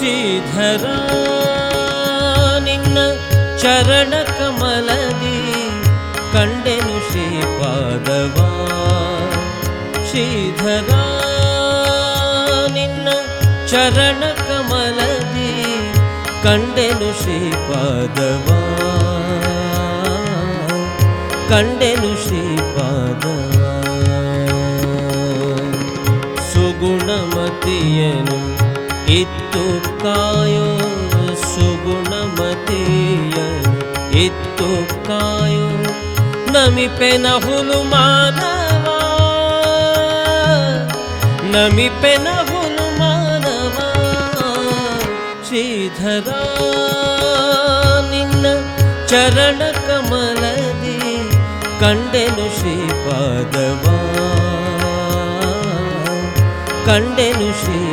ಶ್ರೀಧರ, ನಿನ್ನ ಚರಣ ಕಮಲದಿ ಕಂಡೆನು ಶ್ರೀಪಾದವ ಶ್ರೀಧರ, ನಿನ್ನ ಚರಣ ಕಮಲದಿ ಕಂಡೆನು ಶ್ರೀಪಾದವ ಕಂಡೆನು ಶ್ರೀಪಾದವ ಸುಗುಣಮತಿಯನು ಸುಗುಣಮತಿಯನು ಇತ್ತು ಕಾಯೋ ನಮಿಪೆನ ಹುಲು ಮಾನವ ನಮಿಪೆನ ಹುಲು ಮಾನವ ಶ್ರೀಧರ ನಿನ್ನ ಚರಣ ಕಮಲದಿ ಕಂಡೆನು ಶ್ರೀಪಾದವ ಕಂಡೆನು ಶ್ರೀಪಾದವ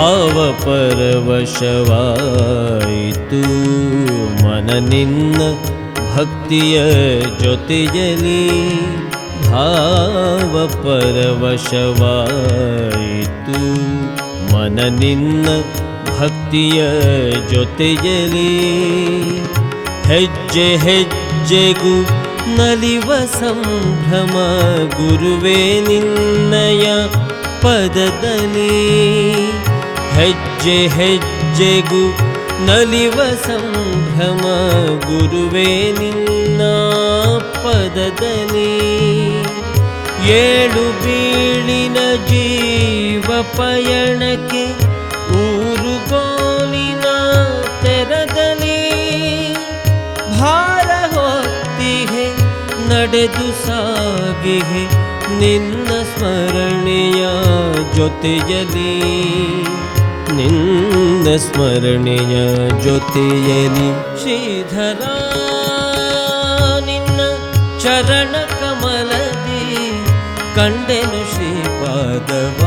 ಭಾವಪರವಶವಾಯಿತು ಮನ ನಿನ್ನ ಭಕ್ತಿಯ ಜೊತೆಯಲಿ ಭಾವಪರವಶವಾಯಿತು ಮನ ನಿನ್ನ ಭಕ್ತಿಯ ಜೊತೆಯಲಿ ಹೆಜ್ಜೆ ಹೆಜ್ಜೆಗೂ ನಲಿವ ಸಂಭ್ರಮ ಗುರುವೇ ನಿನ್ನಯ ಪದದಲ್ಲಿ ಹೆಜ್ಜೆ ಹೆಜ್ಜೆಗೂ ನಲಿವ ಸಂಭ್ರಮ. ಗುರುವೇ, ನಿನ್ನ ಪದದಲ್ಲಿ ಏಳು ಬೀಳಿನ ಜೀವ ಪಯಣಕ್ಕೆ ಊರುಗೋಲಿನ ತೆರದಲ್ಲಿ ಭಾರ ಹೊತ್ತಿಗೆ ನಡೆದು ಸಾಗಿಗೆ ನಿನ್ನ ಸ್ಮರಣೆಯ ಜೊತೆಯಲಿ. ನಿನ್ನ ಸ್ಮರಣೆಯ ಜೊತೆಯಲ್ಲಿ ಶ್ರೀಧರ ನಿನ್ನ ಚರಣ ಕಮಲದಿ ಕಂಡೆನು ಶ್ರೀಪಾದವ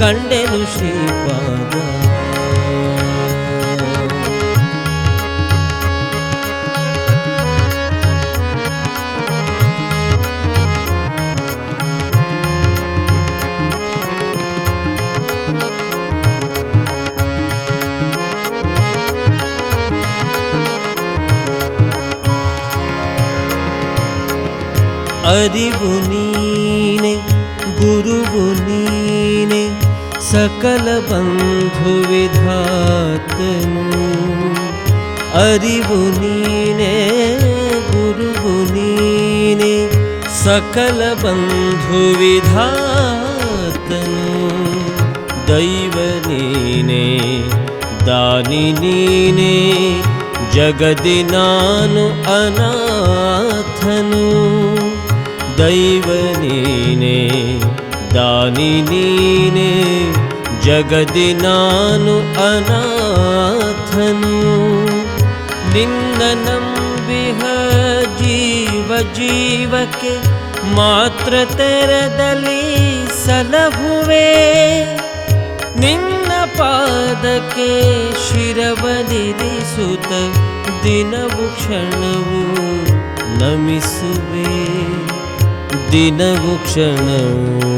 ಕಂಡೆನು ಶ್ರೀಪಾದವ அறிவு நீனே குருவு நீனே சகல பந்து விதாத்தனு अरिपुनी गुरुपुनि सकलपन्धुविधात् अरिबुनिने गुरुपुनि सकलबन्धुविधात् दैवलिने दानिने जगदिनानु अनाथनु। ದೈವ ನೀನೆ, ದಾನಿ ನೀನೆ, ಜಗದಿ ನಾನು ಅನಾಥನು. ನಿನ್ನ ನಂಬಿಹ ಜೀವ ಜೀವಕ್ಕೆ ಮಾತ್ರ ತೆರದಲ್ಲಿ ಸಲಹುವೆ. ನಿನ್ನ ಪಾದಕ್ಕೆ ಶಿರವನಿರಿಸುತ್ತ ದಿನವು ಕ್ಷಣವು ನಮಿಸುವೆ. ದಿನವು ಕ್ಷಣವು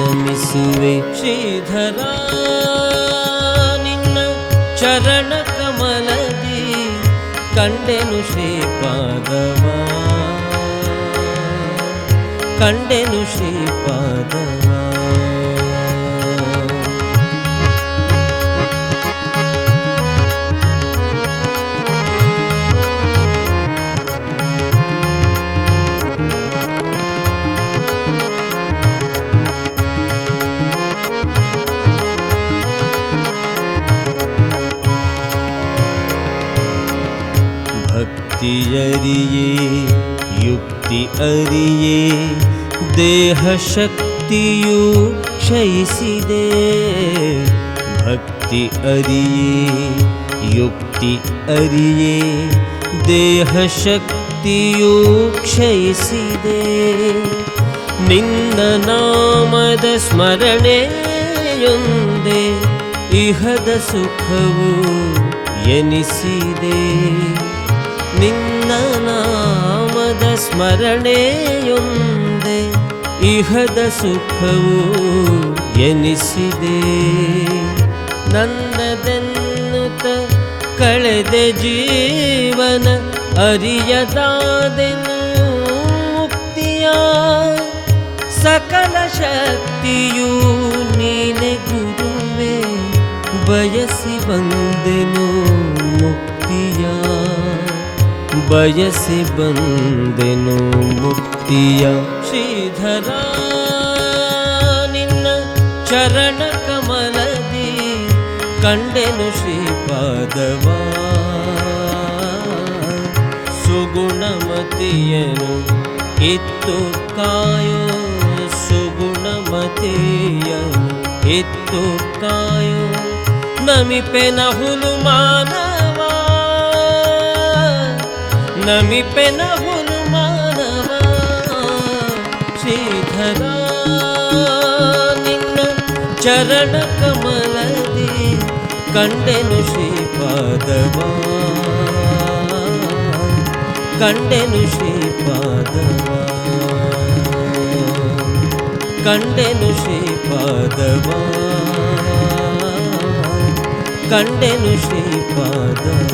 ನಮಿಸುವೆ. ಶ್ರೀಧರ ನಿನ್ನ ಚರಣ ಕಮಲದಿ ಕಂಡೆನು ಶ್ರೀಪಾದವ ಕಂಡೆನು ಶ್ರೀಪಾದವ ಭಕ್ತಿಯರಿಯೇ ಯುಕ್ತಿ ಅರಿಯೇ, ದೇಹ ಶಕ್ತಿಯು ಕ್ಷಯಿಸಿದೆ. ಭಕ್ತಿ ಅರಿಯೇ, ಯುಕ್ತಿ ಅರಿಯೇ, ದೇಹ ಶಕ್ತಿಯು ಕ್ಷಯಿಸಿದೆ. ನಿನ್ನ ನಾಮದ ಸ್ಮರಣೆಯೊಂದೇ ಇಹದ ಸುಖವು ಎನಿಸಿದೆ. ನಿನ್ನ ನಾಮದ ಸ್ಮರಣೆಯೊಂದೆ ಇಹದ ಸುಖವು ಎನಿಸಿದೆ. ನನ್ನದೆನ್ನುತ ಕಳೆದ ಜೀವನ ಅರಿಯದಾದೆನು ಮುಕ್ತಿಯ ಸಕಲ ಶಕ್ತಿಯು ನೀನೆ ಗುರುವೆ, ಬಯಸಿ ಬಂದೆನು ಮುಕ್ತಿಯ. ಬಯಸಿ ಬಂದೆನು ಮುಕ್ತಿಯ ಶ್ರೀಧರ. ನಿನ್ನ ಚರಣ ಕಮಲದಿ ಕಂಡೆನು ಶ್ರೀಪಾದವ. ಸುಗುಣಮತಿಯನು ಇತ್ತು ಕಾಯೋ ಸುಗುಣಮತಿಯನು ಇತ್ತು ಕಾಯೋ. ನಮಿಪೆನ ಹುಲು ಮಾನವ ನಮಿಪೆನ ಹುಲು ಮಾನವ ಶ್ರೀಧರ ನಿನ್ನ ಚರಣ ಕಮಲದಿ ಕಂಡೆನು ಶ್ರೀಪಾದವ ಕಂಡೆನು ಶ್ರೀಪಾದವ ಕಂಡೆನು ಶ್ರೀಪಾದವ ಕಂಡೆನು ಶ್ರೀಪಾದವ